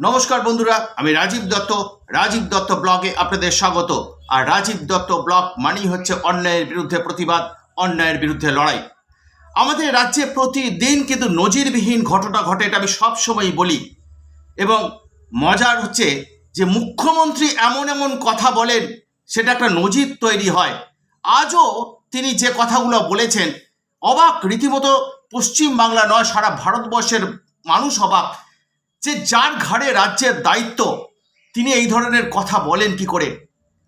নমস্কার বন্ধুরা, আমি রাজীব দত্ত রাজীব দত্ত ব্লগে আপনাদের স্বাগত। আর রাজীব দত্ত ব্লগ মানেই হচ্ছে অন্যায়ের বিরুদ্ধে প্রতিবাদ, অন্যায়ের বিরুদ্ধে লড়াই। আমাদের রাজ্যে প্রতিদিন কিন্তু নজিরবিহীন ঘটনা ঘটে, এটা আমি সবসময়ই বলি। এবং মজার হচ্ছে যে মুখ্যমন্ত্রী এমন এমন কথা বলেন, সেটা একটা নজির তৈরি হয়। আজও তিনি যে কথাগুলো বলেছেন, অবাক, রীতিমতো পশ্চিম বাংলা নয়, সারা ভারতবর্ষের মানুষ অবাক। যে যার ঘাড়ে রাজ্যের দায়িত্ব, তিনি এই ধরনের কথা বলেন কি করে?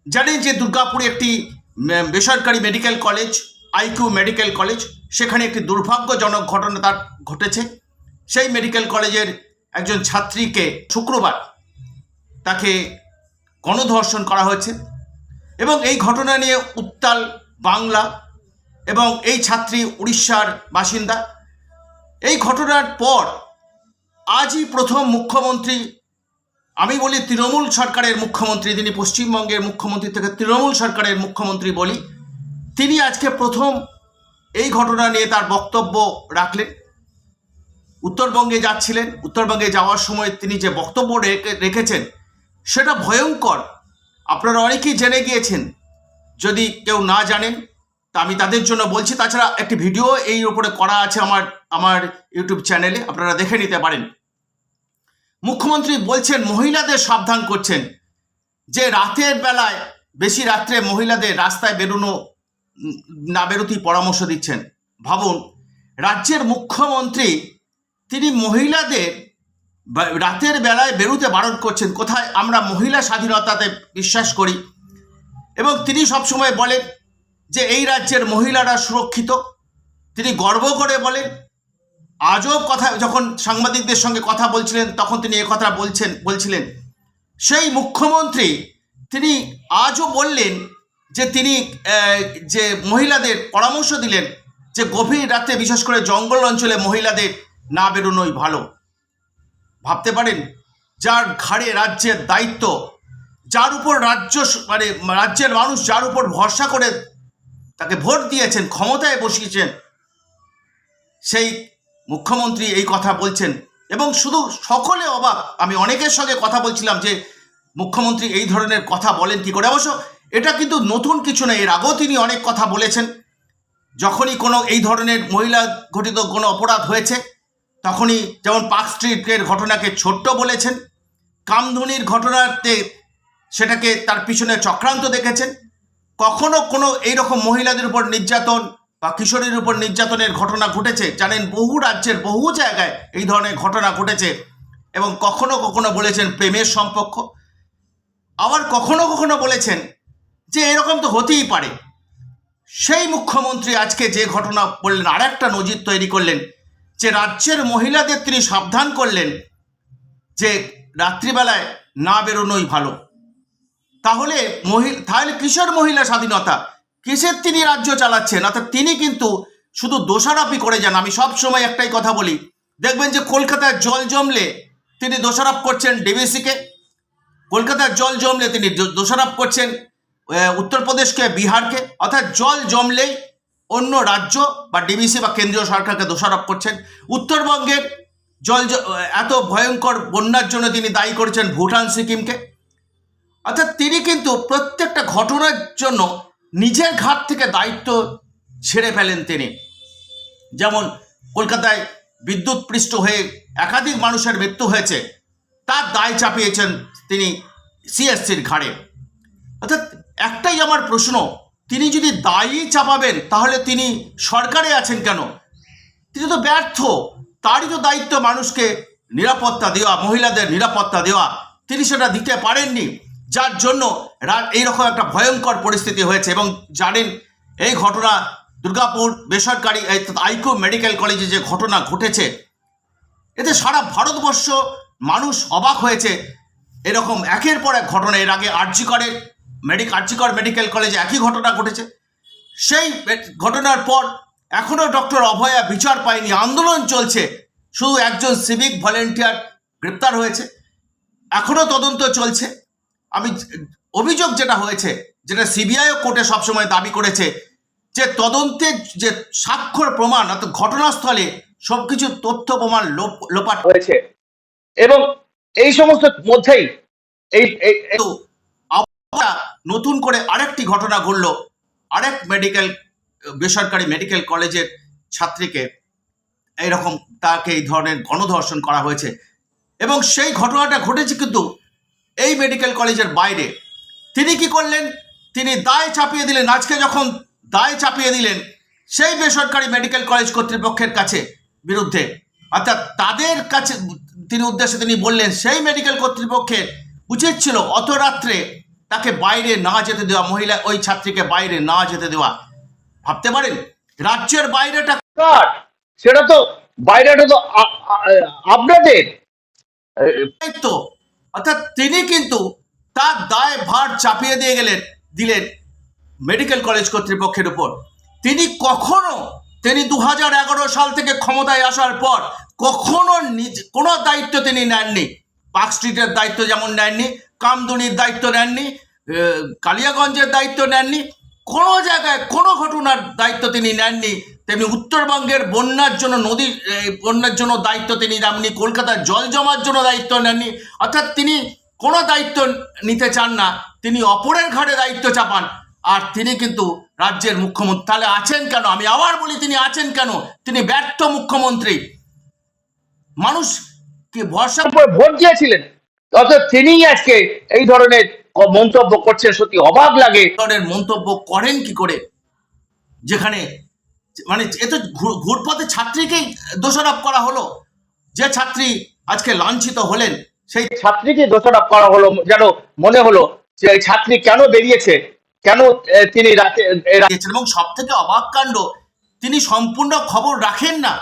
জানেন যে দুর্গাপুরে একটি বেসরকারি medical college IQ medical college সেখানে একটি দুর্ভাগ্যজনক ঘটনা তার ঘটেছে। সেই মেডিকেল কলেজের একজন ছাত্রীকে শুক্রবার তাকে গণধর্ষণ করা হয়েছে এবং এই ঘটনা নিয়ে উত্তাল বাংলা এবং এই ছাত্রী উড়িষ্যার বাসিন্দা। এই ঘটনার পর আজই প্রথম মুখ্যমন্ত্রী, আমি বলি তৃণমূল সরকারের মুখ্যমন্ত্রী তিনি পশ্চিমবঙ্গের মুখ্যমন্ত্রী থেকে তৃণমূল সরকারের মুখ্যমন্ত্রী বলি, তিনি আজকে প্রথম এই ঘটনা নিয়ে তার বক্তব্য রাখলেন। উত্তরবঙ্গে যাচ্ছিলেন, উত্তরবঙ্গে যাওয়ার সময় তিনি যে বক্তব্য রেখে- রেখেছেন, সেটা ভয়ঙ্কর। আপনারা অনেকেই জেনে গিয়েছেন, যদি কেউ না জানেন, তা আমি তাদের জন্য বলছি। তাছাড়া একটি ভিডিও এই উপরে করা আছে আমার আমার ইউটিউব চ্যানেলে, আপনারা দেখে নিতে পারেন। মুখ্যমন্ত্রী বলছেন মহিলাদের সাবধান করছেন। যে রাতের বেলায়, বেশি রাত্রে মহিলাদের রাস্তায় বেরোনো না বেরোতেই পরামর্শ দিচ্ছেন। ভাবুন, রাজ্যের মুখ্যমন্ত্রী, তিনি মহিলাদের রাতের বেলায় বেরোতে বারণ করছেন। কোথায়? আমরা মহিলা স্বাধীনতাতে বিশ্বাস করি। এবং তিনি সবসময় বলেন যে, এই রাজ্যের মহিলারা সুরক্ষিত। তিনি গর্ব করে বলেন আজও কথা, যখন সাংবাদিকদের সঙ্গে কথা বলছিলেন, তখন তিনি এ কথা বলছেন, বলছিলেন, সেই মুখ্যমন্ত্রী, তিনি আজও বললেন যে তিনি যে মহিলাদের পরামর্শ দিলেন যে গভীর রাতে বিশেষ করে জঙ্গল অঞ্চলে মহিলাদের না বেরোনোই ভালো। ভাবতে পারেন, যার ঘাড়ে রাজ্যের দায়িত্ব, যার উপর রাজ্য মানে রাজ্যের মানুষ যার উপর ভরসা করে তাকে ভোট দিয়েছেন, ক্ষমতায় বসিয়েছেন, সেই মুখ্যমন্ত্রী এই কথা বলছেন। এবং শুধু সকলে অবাক, আমি অনেকের সঙ্গে কথা বলছিলাম যে মুখ্যমন্ত্রী এই ধরনের কথা বলেন কি করে। অবশ্য এটা কিন্তু নতুন কিছু নয়, এর আগেও তিনি অনেক কথা বলেছেন। যখনই কোনো এই ধরনের মহিলা ঘটিত কোনো অপরাধ হয়েছে, তখনই যেমন পার্ক স্ট্রিটের ঘটনাকে ছোট্ট বলেছেন, কামধুনির ঘটনাতে সেটাকে তার পিছনে চক্রান্ত দেখেছেন। কখনো কোনো এইরকম মহিলাদের উপর নির্যাতন বা কিশোরীর উপর নির্যাতনের ঘটনা ঘটেছে, জানেন, বহু রাজ্যের, বহু জায়গায় এই ধরনের ঘটনা ঘটেছে এবং কখনো কখনো বলেছেন প্রেমের সম্পর্ক। আবার কখনো কখনো বলেছেন যে এরকম তো হতেই পারে। সেই মুখ্যমন্ত্রী আজকে যে ঘটনা বললেন আর একটা নজির তৈরি করলেন, যে রাজ্যের মহিলাদের তিনি সাবধান করলেন যে রাত্রিবেলায় না বেরোনোই ভালো। তাহলে মহিলা তাহলে কিশোর মহিলা স্বাধীনতা কিসের তিনি রাজ্য চালাচ্ছেন? অর্থাৎ তিনি কিন্তু শুধু দোষারোপই করে যান। আমি সব সময় একটাই কথা বলি। দেখবেন যে কলকাতায় জল জমলে তিনি দোষারোপ করছেন ডিবিসিকে। কলকাতার জল জমলে তিনি দোষারোপ করছেন উত্তরপ্রদেশকে, বিহারকে। অর্থাৎ জল জমলেই অন্য রাজ্য বা ডিবিসি বা কেন্দ্রীয় সরকারকে দোষারোপ করছেন। উত্তরবঙ্গের জল এত ভয়ঙ্কর বন্যার জন্য তিনি দায়ী করেছেন ভুটান, সিকিমকে। অর্থাৎ তিনি কিন্তু প্রত্যেকটা ঘটনার জন্য নিজের ঘাট থেকে দায়িত্ব ছেড়ে ফেলেন তিনি। যেমন কলকাতায় বিদ্যুৎ পৃষ্ঠ হয়ে একাধিক মানুষের মৃত্যু হয়েছে, তার দায় চাপিয়েছেন তিনি সিএসসির ঘাড়ে। অর্থাৎ একটাই আমার প্রশ্ন, তিনি যদি দায়ী চাপাবেন, তাহলে তিনি সরকারে আছেন কেন? তিনি তো ব্যর্থ, তারই তো দায়িত্ব মানুষকে নিরাপত্তা দেওয়া, মহিলাদের নিরাপত্তা দেওয়া। তিনি সেটা দিতে পারেননি। যার জন্য এইরকম একটা ভয়ঙ্কর পরিস্থিতি হয়েছে এবং জানেন এই ঘটনা দুর্গাপুর বেসরকারি আইকো মেডিকেল কলেজে যে ঘটনা ঘটেছে, এতে সারা ভারতবর্ষ মানুষ অবাক হয়েছে। এরকম একের পর এক ঘটনা, এর আগে আরজিকরের মেডিক আরজিকর মেডিকেল কলেজে একই ঘটনা ঘটেছে। সেই ঘটনার পর এখনও ডক্টর অভয়া বিচার পায়নি, আন্দোলন চলছে। শুধু একজন সিভিক ভলেন্টিয়ার গ্রেপ্তার হয়েছে। এখনও তদন্ত চলছে। আমি অভিযোগ যেটা হয়েছে যেটা সিবিআইও কোর্টে সবসময় দাবি করেছে যে তদন্তের যে স্বাক্ষর প্রমাণ অর্থাৎ ঘটনাস্থলে সবকিছু তথ্য প্রমাণ লোপ লোপাট হয়েছে। এবং এই সমস্ত মধ্যেই এই নতুন করে আরেকটি ঘটনা ঘটল আরেক মেডিকেল বেসরকারি মেডিকেল কলেজের ছাত্রীকে এইরকম তাকে এই ধরনের গণধর্ষণ করা হয়েছে। এবং সেই ঘটনাটা ঘটেছে কিন্তু এই মেডিকেল কলেজের বাইরে। তিনি কি করলেন? তিনি দায় চাপিয়ে দিলেন। আজকে যখন দায় চাপিয়ে দিলেন সেই বেসরকারি মেডিকেল কলেজ কর্তৃপক্ষের কাছে বিরুদ্ধে। অর্থাৎ তাদের কাছে তিনি উদ্দেশ্যে তিনি বললেন সেই মেডিকেল কর্তৃপক্ষের উচিত ছিল অত রাত্রে তাকে বাইরে না যেতে দেওয়া মহিলা ওই ছাত্রীকে বাইরে না যেতে দেওয়া। ভাবতে পারেন? রাজ্যের বাইরেটা সেটা তো বাইরেটা তো আপনাদের। অর্থাৎ তিনি কিন্তু তার দায় ভার চাপিয়ে দিয়ে গেলেন, দিলেন মেডিকেল কলেজ কর্তৃপক্ষের উপর। তিনি কখনো, তিনি দু হাজার এগারো সাল থেকে ক্ষমতায় আসার পর কখনো নিজ, কোনো দায়িত্ব তিনি নেননি। পার্ক স্ট্রিটের দায়িত্ব যেমন নেননি, কামদুনির দায়িত্ব নেননি কালিয়াগঞ্জের দায়িত্ব নেননি, কোনো জায়গায় কোনো ঘটনার দায়িত্ব তিনি নেননি। তেমনি উত্তরবঙ্গের বন্যার জন্য নদীর বন্যার জন্য দায়িত্ব তিনি নেননি কলকাতার জল জমার জন্য দায়িত্ব নেননি। অর্থাৎ তিনি কোনো দায়িত্ব নিতে চান না তিনি অপরের ঘাড়ে দায়িত্ব চাপান আর তিনি কিন্তু রাজ্যের মুখ্যমন্ত্রী। তাহলে আছেন কেন? আমি আবার বলি তিনি আছেন কেন? তিনি ব্যর্থ মুখ্যমন্ত্রী। মানুষ কি ভরসা ভোট দিয়েছিলেন অর্থাৎ তিনিই আজকে এই ধরনের মন্তব্য করছেন সত্যি অবাক লাগে। ধরনের মন্তব্য করেন কি করে? যেখানে মানে এ তো ঘুরপথে ছাত্রীকেই দোষারোপ করা হলো। যে ছাত্রী আজকে লাঞ্ছিত হলেন, সেই ছাত্রীকে দোষারোপ করা হলো। যেন মনে হলো যে ছাত্রী কেন বেরিয়েছে, কেন তিনি রাতে এবং সব থেকে অবাক কাণ্ড, তিনি সম্পূর্ণ খবর রাখেন না।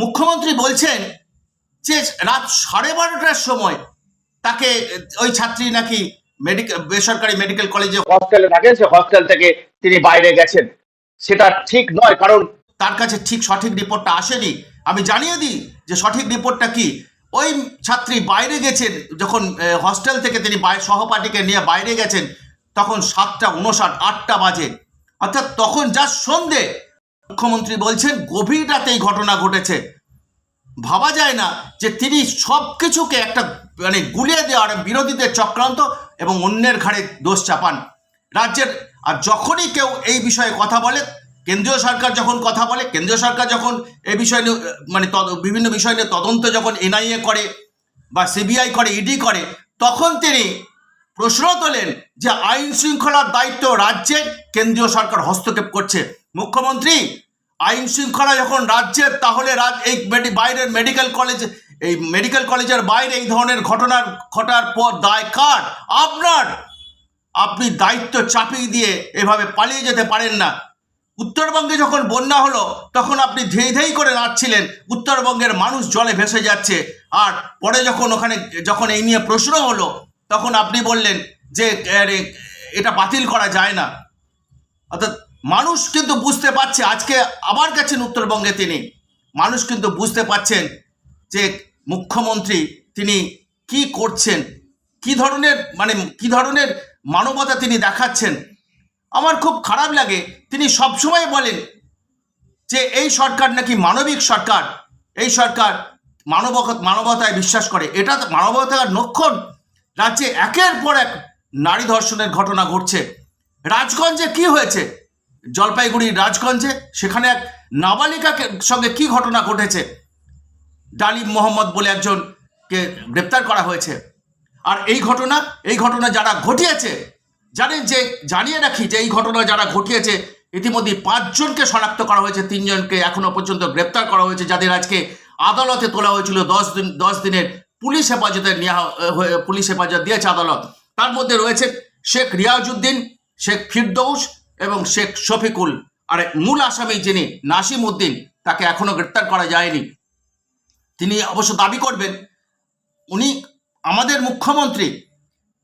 মুখ্যমন্ত্রী বলছেন যে রাত সাড়ে বারোটার সময় তাকে ওই ছাত্রী নাকি মেডিকেল বেসরকারি মেডিকেল কলেজে হস্টেলে থাকেন। সে হস্টেল থেকে তিনি বাইরে গেছেন। সেটা ঠিক নয়, কারণ তার কাছে ঠিক সঠিক রিপোর্টটা আসেনি। আমি জানিয়ে দিই যে সঠিক রিপোর্টটা কি? ওই ছাত্রী বাইরে গেছেন, যখন হস্টেল থেকে তিনি সহপাঠীকে নিয়ে বাইরে গেছেন, তখন সাতটা উনষাট, আটটা বাজে। অর্থাৎ তখন যা সন্ধে। মুখ্যমন্ত্রী বলছেন, গভীর রাতে এই ঘটনা ঘটেছে। ভাবা যায় না যে তিনি সব কিছুকে একটা মানে গুলিয়ে দেওয়ার বিরোধীদের চক্রান্ত এবং অন্যের ঘাড়ে দোষ চাপান। রাজ্যের আর যখনই কেউ এই বিষয়ে কথা বলে, কেন্দ্রীয় সরকার যখন কথা বলে, কেন্দ্রীয় সরকার যখন এই বিষয় নিয়ে মানে বিভিন্ন বিষয় নিয়ে তদন্ত যখন এনআইএ করে বা সিবিআই করে ইডি করে, তখন তিনি প্রশ্ন তোলেন যে আইন শৃঙ্খলার দায়িত্ব রাজ্যে কেন্দ্রীয় সরকার হস্তক্ষেপ করছে। মুখ্যমন্ত্রী, আইন শৃঙ্খলা যখন রাজ্যের, তাহলে রাজ, এই বাইরের মেডিকেল কলেজ, এই মেডিকেল কলেজের বাইরে এই ধরনের ঘটনার, ঘটার পর দায় কার? আপনার। আপনি দায়িত্ব চাপিয়ে দিয়ে এভাবে পালিয়ে যেতে পারেন না। উত্তরবঙ্গে যখন বন্যা হলো, তখন আপনি ধেই ধেই করে নাচছিলেন। উত্তরবঙ্গের মানুষ জলে ভেসে যাচ্ছে। আর পরে যখন ওখানে, যখন এই নিয়ে প্রশ্ন হলো, তখন আপনি বললেন যে এটা বাতিল করা যায় না। অর্থাৎ মানুষ কিন্তু বুঝতে পারছে, আজকে আবার গেছেন উত্তরবঙ্গে তিনি। মানুষ কিন্তু বুঝতে পারছেন যে, মুখ্যমন্ত্রী তিনি কি করছেন, কি ধরনের মানে কি ধরনের মানবতা তিনি দেখাচ্ছেন। আমার খুব খারাপ লাগে। তিনি সবসময় বলেন যে, এই সরকার নাকি মানবিক সরকার। এই সরকার মানব মানবতায় বিশ্বাস করে। এটা তো মানবতার লক্ষণ। রাজ্যে একের পর এক নারী ধর্ষণের ঘটনা ঘটছে। রাজগঞ্জে কি হয়েছে? জলপাইগুড়ির রাজগঞ্জে সেখানে এক নাবালিকাকে সঙ্গে কি ঘটনা ঘটেছে? ডালিম মোহাম্মদ বলে একজনকে গ্রেপ্তার করা হয়েছে। আর এই ঘটনা এই ঘটনা যারা ঘটিয়েছে, জানেন যে, জানিয়ে রাখি যে এই ঘটনা যারা ঘটিয়েছে ইতিমধ্যে পাঁচজনকে শনাক্ত করা হয়েছে, তিনজনকে এখনও পর্যন্ত গ্রেপ্তার করা হয়েছে, যাদের আজকে আদালতে তোলা হয়েছিল, দশ দিন, দশ দিনের পুলিশ হেফাজতে নেওয়া পুলিশ হেফাজত দিয়েছে আদালত। তার মধ্যে রয়েছে শেখ রিয়াজউদ্দিন, শেখ ফিরদৌস এবং শেখ শফিকুল। আর মূল আসামি যিনি, নাসিম উদ্দিন, তাকে এখনও গ্রেপ্তার করা যায়নি। তিনি অবশ্য দাবি করবেন, উনি মুখ্যমন্ত্রী,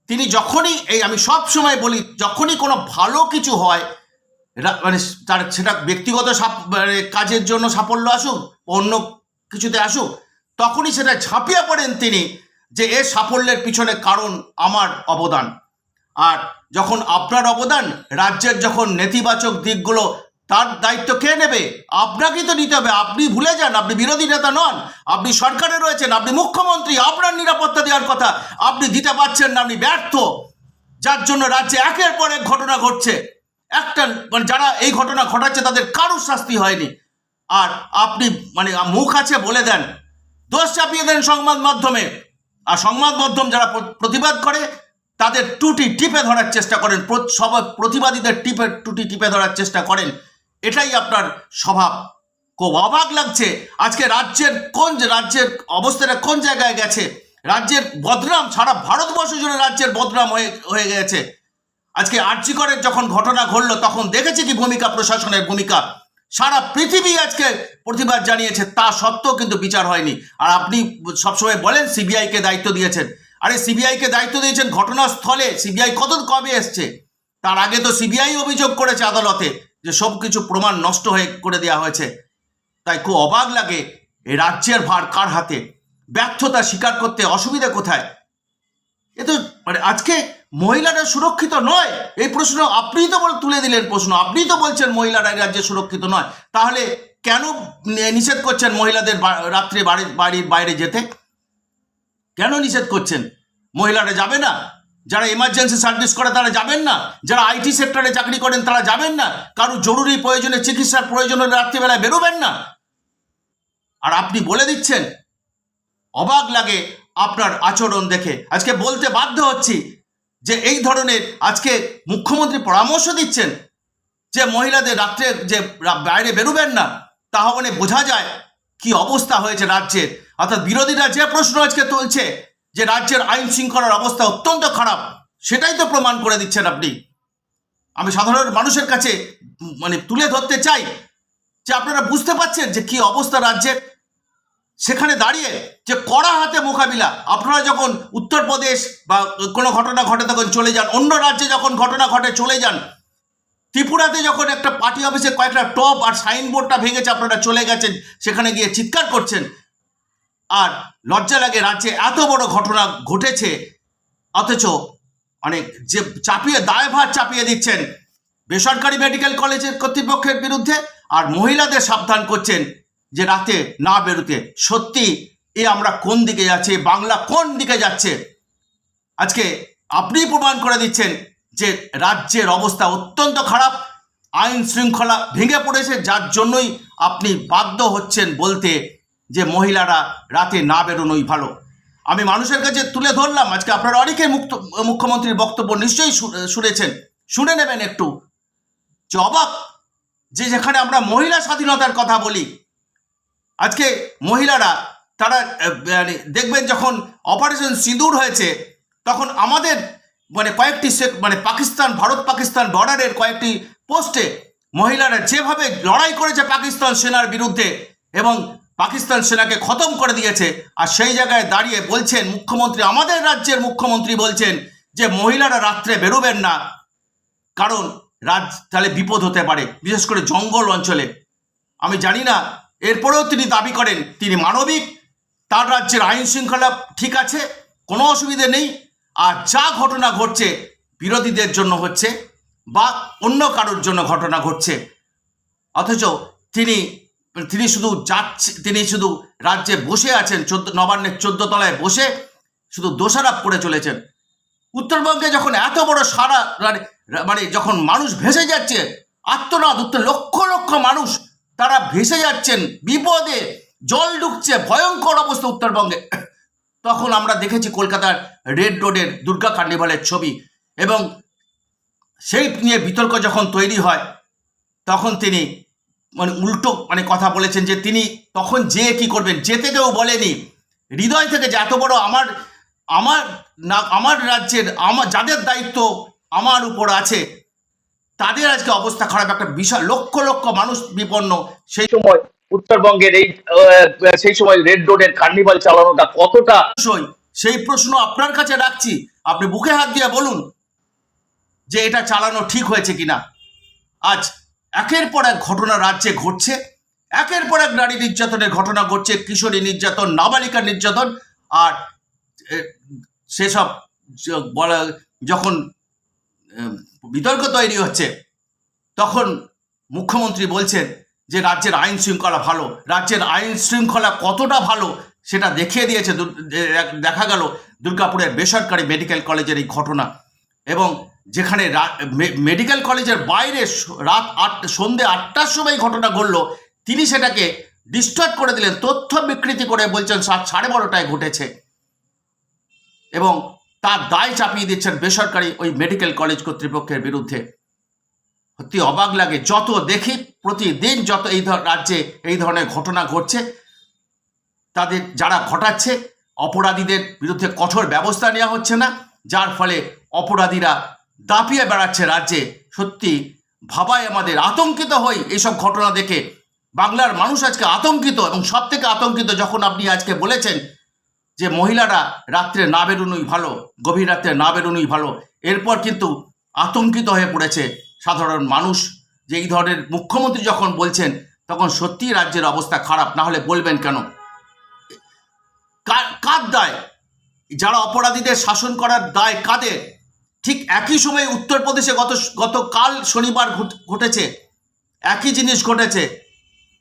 তিনি যখনই এই, আমি সব সময় বলি, যখনই কোনো ভালো কিছু হয় মানে তার সেটা ব্যক্তিগত মানে কাজের জন্য সাফল্য আসুক অন্য কিছুতে আসুক, তখনই সেটা ঝাঁপিয়ে পড়েন তিনি যে এ সাফল্যের পিছনে কারণ আমার অবদান। আর যখন আপনার অবদান, রাজ্যের যখন নেতিবাচক দিকগুলো তার দায়িত্ব কে নেবে? আপনাকেই তো নিতে হবে। আপনি ভুলে যান, আপনি বিরোধী নেতা নন, আপনি সরকারে রয়েছেন, আপনি মুখ্যমন্ত্রী, আপনার নিরাপত্তা দেওয়ার কথা আপনি দিতে পারছেন না, আপনি ব্যর্থ। যার জন্য রাজ্যে একের পর এক ঘটনা ঘটছে। একটা মানে যারা এই ঘটনা ঘটাচ্ছে, তাদের কারোর শাস্তি হয়নি। আর আপনি মানে মুখ আছে বলে দেন। দোষ চাপিয়ে দেন সংবাদ মাধ্যমে। আর সংবাদ মাধ্যম যারা প্রতিবাদ করে, তাদের টুটি টিপে ধরার চেষ্টা করেন। সব প্রতিবাদীদের টিপে, টুটি টিপে ধরার চেষ্টা করেন। এটাই আপনার স্বভাব। খুব অবাক লাগছে। আজকে রাজ্যের কোন রাজ্যের অবস্থাটা কোন জায়গায় গেছে? রাজ্যের বদনাম সারা ভারতবর্ষ জুড়ে রাজ্যের বদনাম হয়ে হয়ে গেছে। আজকে আর্যিকরের যখন ঘটনা ঘটলো, তখন দেখেছে কি ভূমিকা, প্রশাসনের ভূমিকা? সারা পৃথিবী আজকে প্রতিবাদ জানিয়েছে, তা সত্ত্বেও কিন্তু বিচার হয়নি। আর আপনি সবসময় বলেন, সিবিআইকে দায়িত্ব দিয়েছেন। আরে, সিবিআইকে দায়িত্ব দিয়েছেন ঘটনাস্থলে। সিবিআই কত কবে এসছে? তার আগে তো সিবিআই অভিযোগ করেছে আদালতে। যে সব কিছু প্রমাণ নষ্ট হয়ে করে দেওয়া হয়েছে। তাই খুব অবাক লাগে এই রাজ্যের ভার কার হাতে? ব্যর্থতা স্বীকার করতে অসুবিধা কোথায়? এ তো মানে আজকে মহিলারা সুরক্ষিত নয়? এই প্রশ্ন আপনিই তো বল তুলে দিলেন প্রশ্ন। আপনিই তো বলছেন মহিলারা রাজ্যে সুরক্ষিত নয়। তাহলে কেন নিষেধ করছেন মহিলাদের রাত্রে বাড়ির বাড়ির বাইরে যেতে? কেন নিষেধ করছেন? মহিলারা যাবে না? যারা এমার্জেন্সি সার্ভিস করে তারা যাবেন না। যারা আইটি সেক্টরে চাকরি করেন তারা যাবেন না। কারও জরুরি প্রয়োজনে চিকিৎসার প্রয়োজন হলে রাত্রিবেলায় বেরোবেন না। আর আপনি বলে দিচ্ছেন, অবাক লাগে আপনার আচরণ দেখে। আজকে বলতে বাধ্য হচ্ছি যে এই ধরনের আজকে মুখ্যমন্ত্রী পরামর্শ দিচ্ছেন যে মহিলাদের রাত্রে যে বাইরে বেরোবেন না, তাহলে বোঝা যায় কি অবস্থা হয়েছে রাজ্যের। অর্থাৎ বিরোধীরা যে প্রশ্ন আজকে তুলছে যে রাজ্যের আইন শৃঙ্খলার অবস্থা অত্যন্ত খারাপ, সেটাই তো প্রমাণ করে দিচ্ছেন আপনি। আমি সাধারণ মানুষের কাছে মানে তুলে ধরতে চাই যে আপনারা বুঝতে পারছেন যে কি অবস্থা রাজ্যের? সেখানে দাঁড়িয়ে যে কড়া হাতে মোকাবিলা, আপনারা যখন উত্তরপ্রদেশ বা কোনো ঘটনা ঘটে তখন চলে যান, অন্য রাজ্যে যখন ঘটনা ঘটে চলে যান, ত্রিপুরাতে যখন একটা পার্টি অফিসে কয়েকটা টপ আর সাইনবোর্ডটা ভেঙেছে, আপনারা চলে গেছেন, সেখানে গিয়ে চিৎকার করছেন আর লজ্জা লাগে রাজ্যে এত বড় ঘটনা ঘটেছে। অথচ অনেক যে চাপিয়ে, দায়ভার চাপিয়ে দিচ্ছেন বেসরকারি মেডিকেল কলেজের কর্তৃপক্ষের বিরুদ্ধে আর মহিলাদের সাবধান করছেন যে রাতে না বেরোতে। সত্যি এ আমরা কোন দিকে যাচ্ছি? বাংলা কোন দিকে যাচ্ছে? আজকে আপনি প্রমাণ করে দিচ্ছেন যে রাজ্যের অবস্থা অত্যন্ত খারাপ, আইন শৃঙ্খলা ভেঙে পড়েছে, যার জন্যই আপনি বাধ্য হচ্ছেন বলতে যে মহিলারা রাতে না বেরোনোই ভালো। আমি মানুষের কাছে তুলে ধরলাম, আজকে আপনারা অনেকে মুক্ত, মুখ্যমন্ত্রীর বক্তব্য নিশ্চয়ই শুনেছেন। শুনে নেবেন একটু। যে অবাক যে যেখানে আমরা মহিলা স্বাধীনতার কথা বলি, আজকে মহিলারা তারা মানে দেখবেন যখন অপারেশন সিঁদুর হয়েছে, তখন আমাদের মানে কয়েকটি মানে পাকিস্তান, ভারত পাকিস্তান বর্ডারের কয়েকটি পোস্টে মহিলারা যেভাবে লড়াই করেছে পাকিস্তান সেনার বিরুদ্ধে এবং পাকিস্তান সেনাকে খতম করে দিয়েছে। আর সেই জায়গায় দাঁড়িয়ে বলছেন মুখ্যমন্ত্রী, আমাদের রাজ্যের মুখ্যমন্ত্রী বলছেন যে মহিলারা রাত্রে বেরোবেন না। কারণ রাজ, তাহলে বিপদ হতে পারে, বিশেষ করে জঙ্গল অঞ্চলে। আমি জানি না, এরপরেও তিনি দাবি করেন, তিনি মানবিক, তার রাজ্যের আইন শৃঙ্খলা ঠিক আছে, কোনো অসুবিধে নেই, আর যা ঘটনা ঘটছে, বিরোধীদের জন্য হচ্ছে, বা অন্য কারোর জন্য ঘটনা ঘটছে। অথচ তিনি তিনি শুধু যাচ্ছে, তিনি শুধু রাজ্যে বসে আছেন, চোদ্দ, নবান্নের চোদ্দ তলায় বসে শুধু দোষারোপ করে চলেছেন। উত্তরবঙ্গে যখন এত বড় সারা মানে- মানে যখন মানুষ ভেসে যাচ্ছে, আত্মনাদ, উত্তর, লক্ষ লক্ষ মানুষ তারা ভেসে যাচ্ছেন, বিপদে জল ঢুকছে ভয়ঙ্কর অবস্থা উত্তরবঙ্গে। তখন আমরা দেখেছি কলকাতার রেড রোডের দুর্গা কার্নিভালের ছবি এবং সেই নিয়ে বিতর্ক যখন তৈরি হয়, তখন তিনি মানে উল্টো মানে কথা বলেছেন যে তিনি তখন যে কি করবেন, যেতে কেউ বলেনি। হৃদয় থেকে যে এত বড় আমার আমার না, আমার রাজ্যের, আমার, যাদের দায়িত্ব আমার উপর আছে, তাদের আজকে অবস্থা খারাপ। একটা বিশাল, লক্ষ লক্ষ মানুষ বিপন্ন। সেই সময় উত্তরবঙ্গের এই সেই সময় রেড রোডের কার্নিভাল চালানোটা কতটা? সেই প্রশ্ন আপনার কাছে রাখছি। আপনি বুকে হাত দিয়ে বলুন যে এটা চালানো ঠিক হয়েছে কিনা। আজ একের পর এক ঘটনা রাজ্যে ঘটছে, একের পর এক নারী নির্যাতনের ঘটনা ঘটছে, কিশোরী নির্যাতন, নাবালিকা নির্যাতন, আর সেসব বলা, যখন বিতর্ক তৈরি হচ্ছে, তখন মুখ্যমন্ত্রী বলছেন যে রাজ্যের আইন শৃঙ্খলা ভালো, রাজ্যের আইন শৃঙ্খলা কতটা ভালো সেটা দেখিয়ে দিয়েছে দেখা গেল দুর্গাপুরের বেসরকারি মেডিকেল কলেজের এই ঘটনা, এবং যেখানে মেডিকেল কলেজের বাইরে রাত আট, সন্ধে আটটার সময় ঘটনা ঘটলো, তিনি সেটাকে ডিস্টার্ব করে দিলেন, তথ্য বিকৃতি করে বলছেন, সাত, সাড়ে বারোটায় ঘটেছে। এবং তার দায় চাপিয়ে দিচ্ছেন বেসরকারি ওই মেডিকেল কলেজ কর্তৃপক্ষের বিরুদ্ধে। সত্যি অবাক লাগে, যত দেখি, প্রতিদিন যত এই রাজ্যে এই ধরনের ঘটনা ঘটছে, তাদের যারা ঘটাচ্ছে, অপরাধীদের বিরুদ্ধে কঠোর ব্যবস্থা নেওয়া হচ্ছে না, যার ফলে অপরাধীরা দাপিয়ে বেড়াচ্ছে রাজ্যে। সত্যি, ভাবায় আমাদের আতঙ্কিত হই এইসব ঘটনা দেখে। বাংলার মানুষ আজকে আতঙ্কিত এবং সব থেকে আতঙ্কিত যখন আপনি আজকে বলেছেন যে মহিলারা রাত্রে না বেরোনোই ভালো, গভীর রাত্রে না বেরোনোই ভালো, এরপর কিন্তু আতঙ্কিত হয়ে পড়েছে সাধারণ মানুষ। যে এই ধরনের মুখ্যমন্ত্রী যখন বলছেন, তখন সত্যিই রাজ্যের অবস্থা খারাপ, না হলে বলবেন কেন? কার দায়? যারা অপরাধীদের শাসন করার দায় কাদের? ঠিক একই সময়ে উত্তরপ্রদেশে গত, গতকাল শনিবার ঘটেছে। একই জিনিস ঘটেছে।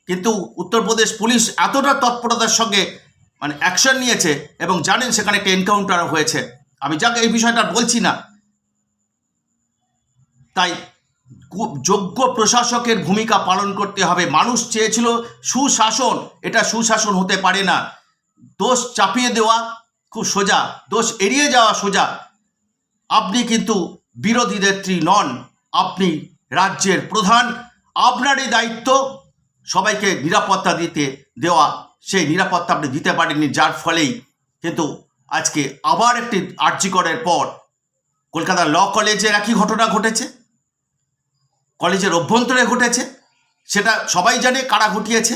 কিন্তু উত্তরপ্রদেশ পুলিশ এতটা তৎপরতার সঙ্গে মানে অ্যাকশন নিয়েছে এবং জানেন সেখানে একটা এনকাউন্টার হয়েছে। আমি যাকে, এই বিষয়টা বলছি না। তাই যোগ্য প্রশাসকের ভূমিকা পালন করতে হবে। মানুষ চেয়েছিল সুশাসন। এটা সুশাসন হতে পারে না। দোষ চাপিয়ে দেওয়া খুব সোজা। দোষ এড়িয়ে যাওয়া সোজা। আপনি কিন্তু বিরোধী নেত্রী নন, আপনি রাজ্যের প্রধান। আপনারই দায়িত্ব সবাইকে নিরাপত্তা দিতে দেওয়া। সেই নিরাপত্তা আপনি দিতে পারেননি, যার ফলেই কিন্তু আজকে আবার একটি আর্যিকরের পর কলকাতা ল কলেজের একই ঘটনা ঘটেছে। কলেজের অভ্যন্তরে ঘটেছে, সেটা সবাই জানে কারা ঘটিয়েছে।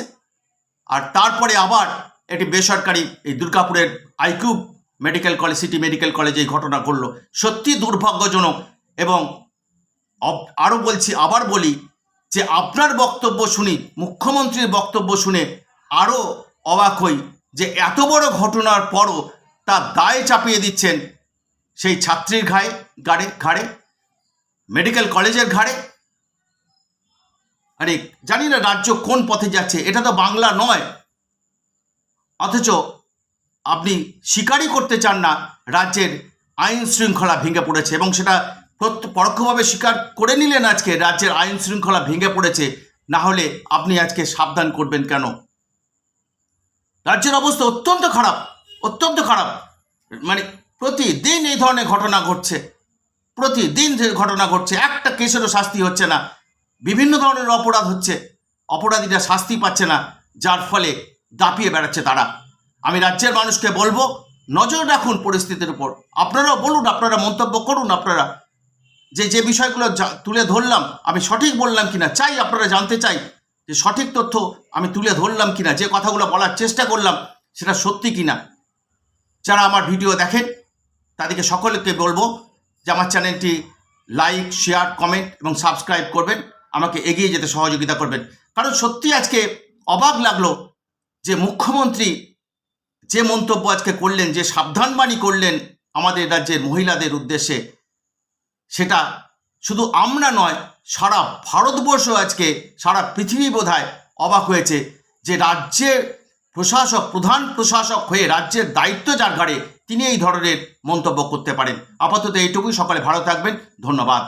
আর তারপরে আবার একটি বেসরকারি এই দুর্গাপুরের IQ medical college, city medical কলেজে এই ঘটনা ঘটল। সত্যি দুর্ভাগ্যজনক এবং আরও বলছি, আবার বলি যে আপনার বক্তব্য শুনি, মুখ্যমন্ত্রীর বক্তব্য শুনে আরও অবাক হই যে এত বড় ঘটনার পরও তার দায় চাপিয়ে দিচ্ছেন সেই ছাত্রীর ঘাড়ে, গাড়ে, ঘাড়ে, মেডিকেল কলেজের ঘাড়ে। আরে, জানি না রাজ্য কোন পথে যাচ্ছে, এটা তো বাংলা নয়। অথচ আপনি স্বীকারই করতে চান না, রাজ্যের আইন শৃঙ্খলা ভেঙে পড়েছে এবং সেটা পরোক্ষভাবে স্বীকার করে নিলেন আজকে, রাজ্যের আইন শৃঙ্খলা ভেঙে পড়েছে, না হলে আপনি আজকে সাবধান করবেন কেন? রাজ্যের অবস্থা অত্যন্ত খারাপ অত্যন্ত খারাপ। মানে প্রতিদিন এই ধরনের ঘটনা ঘটছে, প্রতিদিন যে ঘটনা ঘটছে, একটা কেসেরও শাস্তি হচ্ছে না, বিভিন্ন ধরনের অপরাধ হচ্ছে, অপরাধীরা শাস্তি পাচ্ছে না, যার ফলে দাপিয়ে বেড়াচ্ছে তারা। আমি রাজ্যের মানুষকে বলব, নজর রাখুন পরিস্থিতির উপর। আপনারাও বলুন, আপনারা মন্তব্য করুন, আপনারা যে যে বিষয়গুলো তুলে ধরলাম, আমি সঠিক বললাম কিনা, চাই আপনারা জানতে চাই যে সঠিক তথ্য আমি তুলে ধরলাম কিনা, যে কথাগুলো বলার চেষ্টা করলাম, সেটা সত্যি কিনা। যারা আমার ভিডিও দেখেন, তাদেরকে সকলকে বলব যে আমার চ্যানেলটি লাইক, শেয়ার, কমেন্ট এবং সাবস্ক্রাইব করবেন, আমাকে এগিয়ে যেতে সহযোগিতা করবেন। কারণ সত্যি আজকে অবাক লাগল যে মুখ্যমন্ত্রী যে মন্তব্য আজকে করলেন, যে সাবধানবাণী করলেন আমাদের রাজ্যের মহিলাদের উদ্দেশ্যে, সেটা শুধু আমরা নয়, সারা ভারতবর্ষ আজকে, সারা পৃথিবী বোধহয় অবাক হয়েছে যে রাজ্যের প্রশাসক, প্রধান প্রশাসক হয়ে রাজ্যের দায়িত্ব যার ঘাড়ে তিনি এই ধরনের মন্তব্য করতে পারেন। আপাতত এইটুকুই, সকালে ভালো থাকবেন, ধন্যবাদ।